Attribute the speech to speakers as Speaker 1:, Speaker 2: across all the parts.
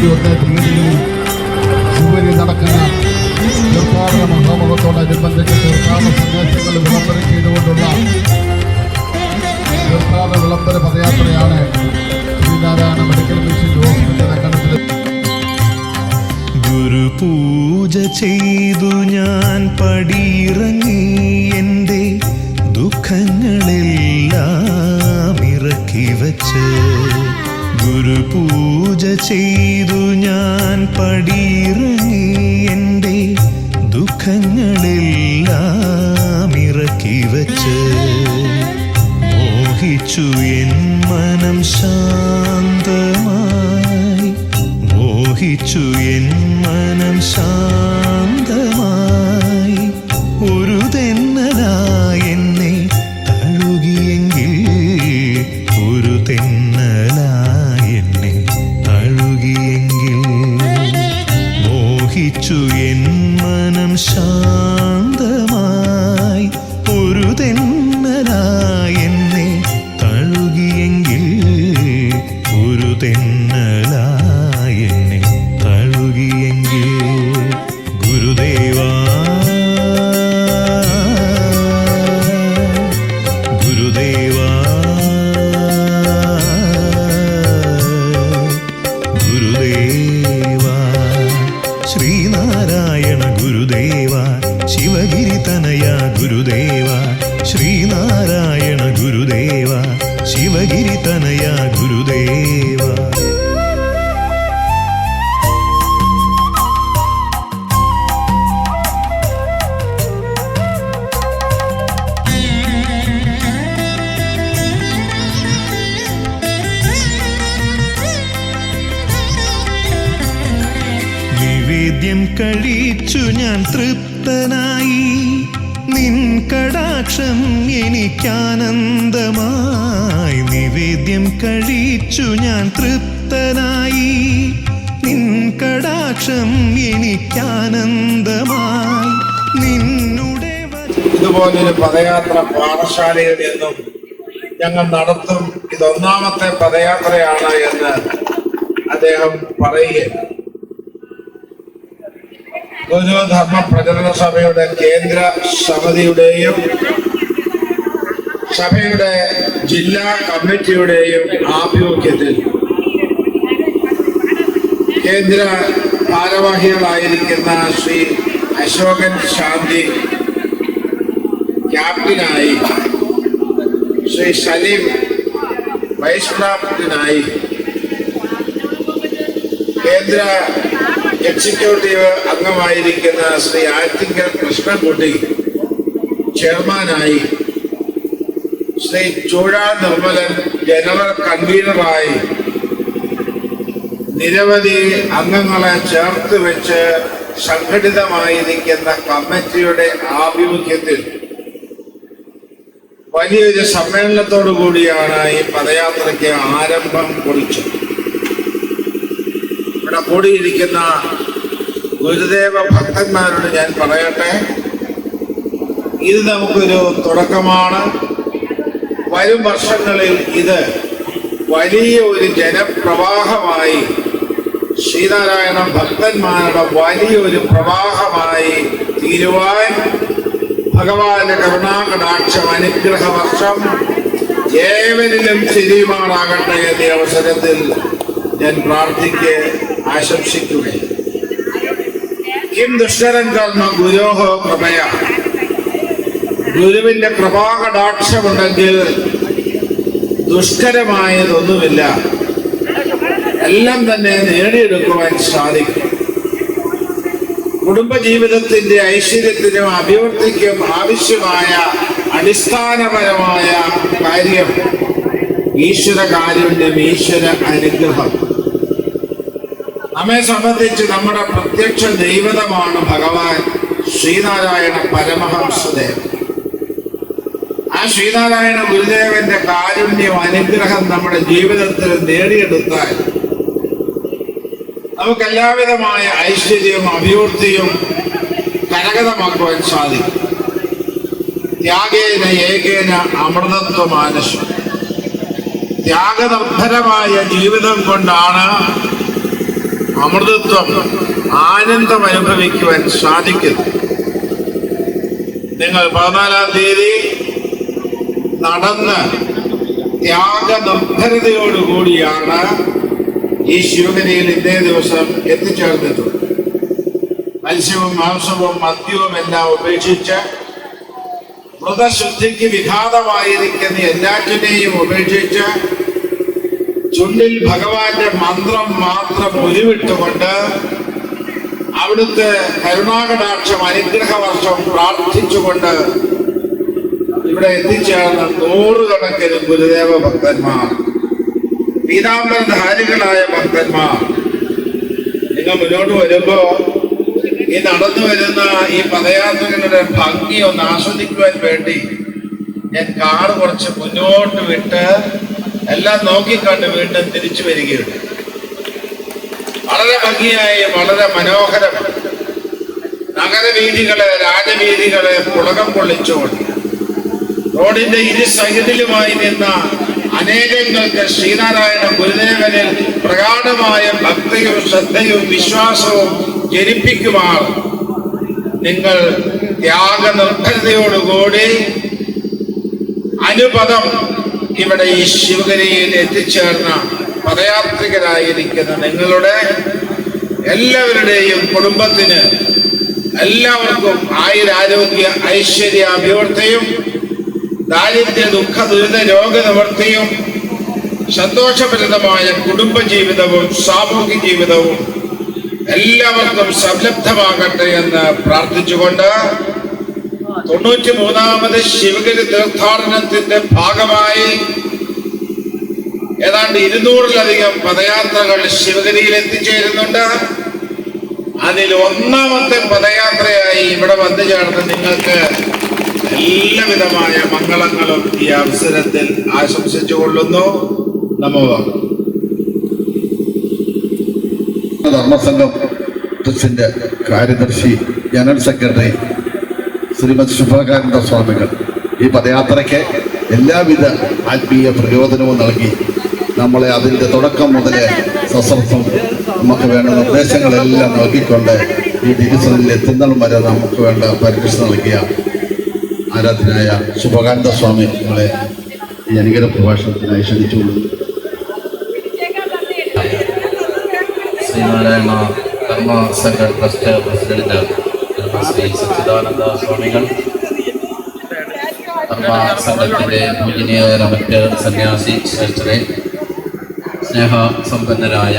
Speaker 1: ഇരുപത്തി തീയതിയിൽ ശിവരി നടക്കുന്ന തീർത്ഥാടന മഹാമഹത്തോടനുബന്ധിച്ച് തീർത്ഥാടന സന്ദേശങ്ങൾ വിളംബരം ചെയ്തുകൊണ്ടുള്ള തീർത്ഥാടന വിളംബര പദയാത്രയാണ് ശ്രീനാരായണ മെഡിക്കൽ മിഷൻ ഹോസ്പിറ്റൽ അങ്കണത്തിൽ
Speaker 2: ഗുരുപൂജ ചെയ്തു ദുഃഖങ്ങളെല്ലാം ഇറക്കി വച്ച് മോഹിച്ചു എൻ മനം ശാന്തമായി. മോഹിച്ചു എൻ മനം ശാന്തമായി ശ്രീനാരായണ ഗുരുദേവ ശിവഗിരി തനയ ഗുരുദേവ. നിവേദ്യം കഴിച്ചു ഞാൻ തൃപ്തനായി. നിൻ കടാക്ഷം എനിക്കാനന്ദമായി നിവേദ്യം കഴിച്ചു ഞാൻ തൃപ്തനായി. നിൻ കടാക്ഷം എനിക്കാനന്ദമായി നിന്നുടെ
Speaker 3: ഇതുപോലൊരു പദയാത്ര പാഠശാലയിൽ നിന്നും ഞങ്ങൾ നടത്തും. ഇതൊന്നാമത്തെ പദയാത്രയാണ് എന്ന് അദ്ദേഹം പറയുക ഗുരുധർമ്മ പ്രചരണ സഭയുടെ കേന്ദ്ര സമിതിയുടെയും സഭയുടെ ജില്ലാ കമ്മിറ്റിയുടെയും ആഭിമുഖ്യത്തിൽ കേന്ദ്ര ഭാരവാഹികളായിരിക്കുന്ന ശ്രീ അശോകൻ ശാന്തി ക്യാപ്റ്റനായി ശ്രീ സലീം വൈസ് ക്യാപ്റ്റനായി കേന്ദ്ര എക്സിക്യൂട്ടീവ് അംഗമായിരിക്കുന്ന ശ്രീ ആറ്റിങ്കൽ കൃഷ്ണൻകുട്ടി ചെയർമാനായി ശ്രീ ചൂഴാ നിർമ്മലൻ ജനറൽ കൺവീനറായി നിരവധി അംഗങ്ങളെ ചേർത്ത് വെച്ച് സംഘടിതമായിരിക്കുന്ന കമ്മിറ്റിയുടെ ആഭിമുഖ്യത്തിൽ വലിയൊരു സമ്മേളനത്തോടു കൂടിയാണ് ഈ പദയാത്രയ്ക്ക് ആരംഭം കുറിച്ചത്. ഇവിടെ കൂടിയിരിക്കുന്ന ഗുരുദേവ ഭക്തന്മാരോട് ഞാൻ പറയട്ടെ. ഇത് നമുക്കൊരു തുടക്കമാണ്. വരും വർഷങ്ങളിൽ ഇത് വലിയ ഒരു ജനപ്രവാഹമായി ശ്രീനാരായണ ഭക്തന്മാരുടെ വലിയൊരു പ്രവാഹമായി തീരുവാൻ ഭഗവാന്റെ കരുണാകടാക്ഷം അനുഗ്രഹ വർഷം ഏവരിലും ചിരിയുമാറാകട്ടെ എന്ന അവസരത്തിൽ ഞാൻ പ്രാർത്ഥിക്ക്. ആശംസിക്കുകയാണ് കിം ദുഷ്ടരൻ ഗുരോഹോ കൃപയ. ഗുരുവിന്റെ കൃപാകടാക്ഷമുണ്ടെങ്കിൽ ദുഷ്കരമായതൊന്നുമില്ല. എല്ലാം തന്നെ നേടിയെടുക്കുവാൻ സാധിക്കും. കുടുംബജീവിതത്തിന്റെ ഐശ്വര്യത്തിനും അഭിവൃദ്ധിക്കും ആവശ്യമായ അടിസ്ഥാനപരമായ കാര്യം ഈശ്വര കാരുണ്യം ഈശ്വര അനുഗ്രഹം. നമ്മെ സംബന്ധിച്ച് നമ്മുടെ പ്രത്യക്ഷ ദൈവതമാണ് ഭഗവാൻ ശ്രീനാരായണ പരമഹംസദേവൻ. ആ ശ്രീനാരായണ ഗുരുദേവന്റെ കാരുണ്യം അനുഗ്രഹം നമ്മുടെ ജീവിതത്തിൽ നേടിയെടുത്താൽ നമുക്ക് എല്ലാവിധമായ ഐശ്വര്യവും അഭിവൃദ്ധിയും കരകതമാക്കുവാൻ സാധിക്കും. ത്യാഗേന ഏകേന അമൃതത്വമാനസം ത്യാഗനിർഭരമായ ജീവിതം കൊണ്ടാണ് അമൃതത്വം ആനന്ദം അനുഭവിക്കുവാൻ സാധിക്കുന്നു. നിങ്ങൾ പതിനാലാം തീയതി നടന്ന് ത്യാഗ നിർഭരതയോടുകൂടിയാണ് ഈ ശിവഗിരിയിൽ ഇന്നേ ദിവസം എത്തിച്ചേർന്നിട്ടുള്ളത് മത്സ്യവും മാംസവും മദ്യവും എല്ലാം ഉപേക്ഷിച്ച് മൃതശുദ്ധിക്ക് വിഘാതമായിരിക്കുന്ന എല്ലാറ്റിനെയും ഉപേക്ഷിച്ച് ചുണ്ടിൽ ഭഗവാന്റെ മന്ത്രം മാത്രം ഉരുവിട്ടുകൊണ്ട് അവിടുത്തെ കരുണാകടാക്ഷം അനുഗ്രഹവർഷം പ്രാർത്ഥിച്ചുകൊണ്ട് ഇവിടെ എത്തിച്ചേർന്ന നൂറുകണക്കിന് ഗുരുദേവ ഭക്തന്മാർ പീതാംബരധാരികളായ ഭക്തന്മാർ. നിങ്ങൾ മുന്നോട്ട് വരുമ്പോ ഈ നടന്നു വരുന്ന ഈ പദയാത്രകളുടെ ഭംഗി ഒന്ന് ആസ്വദിക്കുവാൻ വേണ്ടി ഞാൻ കാറ് കുറച്ച് മുന്നോട്ട് വിട്ട് എല്ലാം നോക്കിക്കണ്ട് വീണ്ടും തിരിച്ചു വരികയുണ്ട്. വളരെ ഭംഗിയായി വളരെ മനോഹരം. നഗരവീതികളെ രാജവീതികളെ പുളകം കൊള്ളിച്ചുകൊണ്ട് റോഡിന്റെ ഇരു സൈഡിലുമായി നിന്ന അനേകങ്ങൾക്ക് ശ്രീനാരായണ ഗുരുദേവനിൽ പ്രകാഠമായ ഭക്തിയും ശ്രദ്ധയും വിശ്വാസവും ജനിപ്പിക്കുമാർ. നിങ്ങൾ ത്യാഗ ത്യാഗനിർഭരതയോടുകൂടി അനുപദം ഇവിടെ ഈ ശിവഗിരിയിൽ എത്തിച്ചേർന്ന പദയാത്രികരായിരിക്കുന്ന നിങ്ങളുടെ എല്ലാവരുടെയും കുടുംബത്തിന് എല്ലാവർക്കും ആയുരാരോഗ്യ ഐശ്വര്യ അഭിവൃദ്ധിയും ദാരിദ്ര്യ ദുഃഖ ദുരിത രോഗ നിവൃത്തിയും സന്തോഷപ്രദമായ കുടുംബജീവിതവും സാമൂഹ്യ ജീവിതവും എല്ലാവർക്കും സംലബ്ധമാകട്ടെ എന്ന് പ്രാർത്ഥിച്ചുകൊണ്ട് തൊണ്ണൂറ്റി മൂന്നാമത് ശിവഗിരി തീർത്ഥാടനത്തിന്റെ ഭാഗമായി ഏതാണ്ട് ഇരുന്നൂറിലധികം പദയാത്രകൾ ശിവഗിരിയിൽ എത്തിച്ചേരുന്നുണ്ട്. അതിൽ ഒന്നാമത്തെ പദയാത്രയായി ഇവിടെ വന്നു ചേർന്ന് നിങ്ങൾക്ക് എല്ലാവിധമായ മംഗളങ്ങളും ഈ അവസരത്തിൽ ആശംസിച്ചു കൊള്ളുന്നു. നമോ.
Speaker 1: ധർമ്മസംഘം കാര്യദർശി ജനറൽ സെക്രട്ടറി ശ്രീമതി ശുഭകാനന്ദ സ്വാമികൾ. ഈ പദയാത്രയ്ക്ക് എല്ലാവിധ ആത്മീയ പ്രചോദനവും നൽകി നമ്മളെ അതിന്റെ തുടക്കം മുതൽ സശ്രദ്ധം നമുക്ക് വേണ്ട നിർദ്ദേശങ്ങളെല്ലാം നൽകിക്കൊണ്ട് ഈ ഡിവിഷനിൽ എത്തുന്നിടം വരെ നമുക്ക് വേണ്ട പരിരക്ഷ നൽകിയ ആരാധനായ ശുഭകാനന്ദ സ്വാമി നമ്മളെ ഈ അനുഗ്രഹ പ്രഭാഷണത്തിനായി ക്ഷണിച്ചുകൊള്ളുന്നു
Speaker 4: ശ്രീനാരായണ കർമ്മ സംഘ ട്രസ്റ്റ് പ്രസിഡന്റ് ശ്രീ സച്ചിദാനന്ദ സ്വാമികൾ സംഘത്തിന്റെ പൂജനീയരായ മറ്റ് സന്യാസി ശ്രേഷ്ഠരെ സ്നേഹസമ്പന്നരായ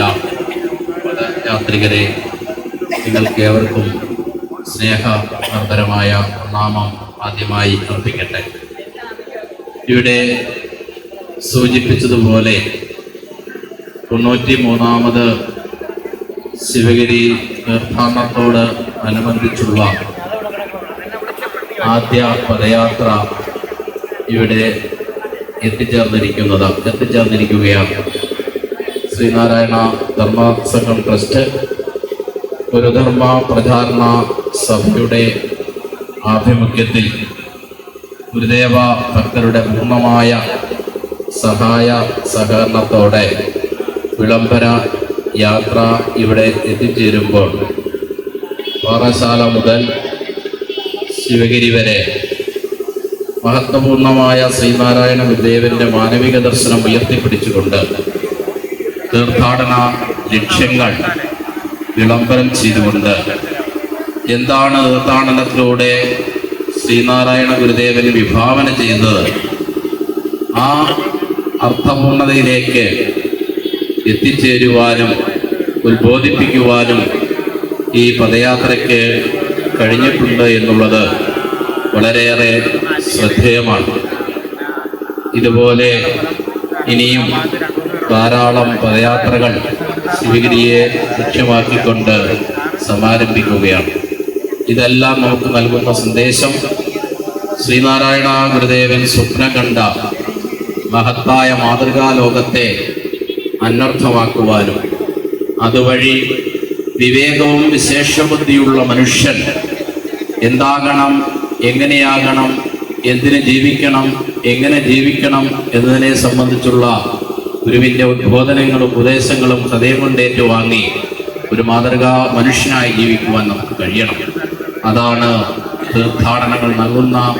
Speaker 4: യാത്രികരെ നിങ്ങൾക്ക് ഏവർക്കും സ്നേഹ നിർഭരമായ നാമം ആദ്യമായി അർപ്പിക്കട്ടെ. ഇവിടെ സൂചിപ്പിച്ചതുപോലെ തൊണ്ണൂറ്റി മൂന്നാമത് ശിവഗിരി തീർത്ഥാടനത്തോട് അനുബന്ധിച്ചുള്ള ആദ്യ പദയാത്ര ഇവിടെ എത്തിച്ചേർന്നിരിക്കുന്നത് എത്തിച്ചേർന്നിരിക്കുകയാണ്. ശ്രീനാരായണ ധർമ്മ സംഘം ട്രസ്റ്റ് ഗുരുധർമ്മ പ്രചാരണ സഭയുടെ ആഭിമുഖ്യത്തിൽ ഗുരുദേവ ഭക്തരുടെ പൂർണമായ സഹായ സഹകരണത്തോടെ വിളംബര യാത്ര ഇവിടെ എത്തിച്ചേരുമ്പോൾ പാറശാല മുതൽ ശിവഗിരി വരെ മഹത്വപൂർണമായ ശ്രീനാരായണ ഗുരുദേവന്റെ മാനവിക ദർശനം ഉയർത്തിപ്പിടിച്ചുകൊണ്ട് തീർത്ഥാടന ലക്ഷ്യങ്ങൾ വിളംബരം ചെയ്തുകൊണ്ട് എന്താണ് തീർത്ഥാടനത്തിലൂടെ ശ്രീനാരായണ ഗുരുദേവൻ വിഭാവന ചെയ്യുന്നത് ആ അർത്ഥപൂർണതയിലേക്ക് എത്തിച്ചേരുവാനും ഉത്ബോധിപ്പിക്കുവാനും ഈ പദയാത്രയ്ക്ക് കഴിഞ്ഞിട്ടുണ്ട് എന്നുള്ളത് വളരെയേറെ ശ്രദ്ധേയമാണ്. ഇതുപോലെ ഇനിയും ധാരാളം പദയാത്രകൾ ശിവഗിരിയെ ലക്ഷ്യമാക്കിക്കൊണ്ട് സമാരംഭിക്കുകയാണ്. ഇതെല്ലാം നമുക്ക് നൽകുന്ന സന്ദേശം ശ്രീനാരായണ ഗുരുദേവൻ സ്വപ്നം കണ്ട മഹത്തായ മാതൃകാ ലോകത്തെ അനർത്ഥമാക്കുവാനും അതുവഴി വിവേകവും വിശേഷബുദ്ധിയുള്ള മനുഷ്യൻ എന്താകണം എങ്ങനെയാകണം എന്തിനു ജീവിക്കണം എങ്ങനെ ജീവിക്കണം എന്നതിനെ സംബന്ധിച്ചുള്ള ഗുരുവിന്റെ ഉദ്ബോധനങ്ങളും ഉപദേശങ്ങളും ഹൃദയം കൊണ്ട് വാങ്ങി ഒരു മാതൃകാ മനുഷ്യനായി ജീവിക്കുവാൻ നമുക്ക് കഴിയണം. അതാണ് തീർത്ഥാടനങ്ങൾ നൽകുന്ന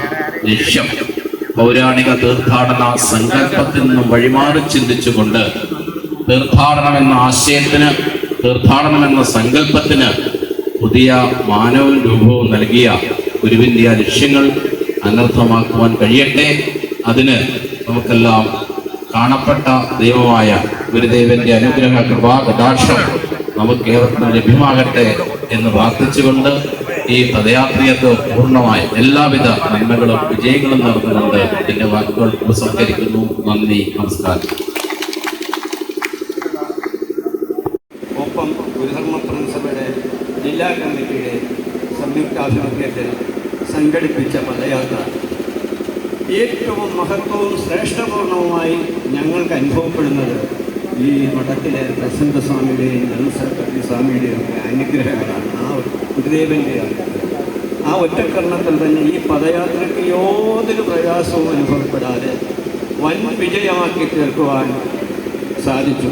Speaker 4: ലക്ഷ്യം. പൗരാണിക തീർത്ഥാടന സങ്കല്പത്തിൽ നിന്നും വഴിമാറി ചിന്തിച്ചുകൊണ്ട് തീർത്ഥാടനം എന്ന ആശയത്തിന് തീർത്ഥാടനം എന്ന സങ്കല്പത്തിന് പുതിയ മാനവും രൂപവും നൽകിയ ഗുരുവിന്റെ ആ ലക്ഷ്യങ്ങൾ അനർത്ഥമാക്കുവാൻ കഴിയട്ടെ. അതിന് നമുക്കെല്ലാം കാണപ്പെട്ട ദൈവമായ ഗുരുദേവന്റെ അനുഗ്രഹ കൃപാ കടാക്ഷം നമുക്ക് ഏവർക്കും ലഭ്യമാകട്ടെ എന്ന് പ്രാർത്ഥിച്ചുകൊണ്ട് ഈ പദയാത്രയത്ത് പൂർണമായി എല്ലാവിധ നന്മകളും വിജയങ്ങളും നടന്നുകൊണ്ട് എന്റെ വാക്കുകൾ ഉപസംഹരിക്കുന്നു. നന്ദി നമസ്കാരം.
Speaker 5: സംഘടിപ്പിച്ച പദയാത്ര ഏറ്റവും മഹത്വവും ശ്രേഷ്ഠപൂർണവുമായി ഞങ്ങൾക്ക് അനുഭവപ്പെടുന്നത് ഈ മഠത്തിലെ പ്രസന്ന സ്വാമിയുടെയും സ്വാമിയുടെയും ഒക്കെ അനുഗ്രഹങ്ങളാണ്. ആ ഗുരുദേവന്റെ ആ ഒറ്റക്കരണത്തിൽ തന്നെ ഈ പദയാത്രയ്ക്ക് യാതൊരു പ്രയാസവും അനുഭവപ്പെടാതെ വൻ വിജയമാക്കി തീർക്കുവാൻ സാധിച്ചു.